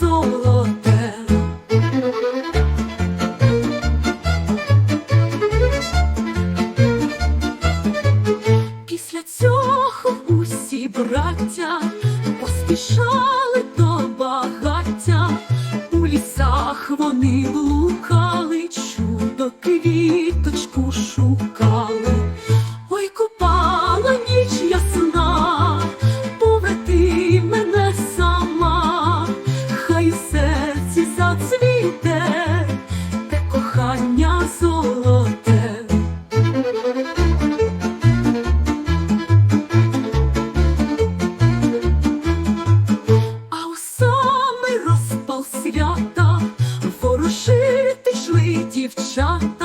золоте. Після цього усі браття поспішали до багаття, у лісах вони блукали. жах.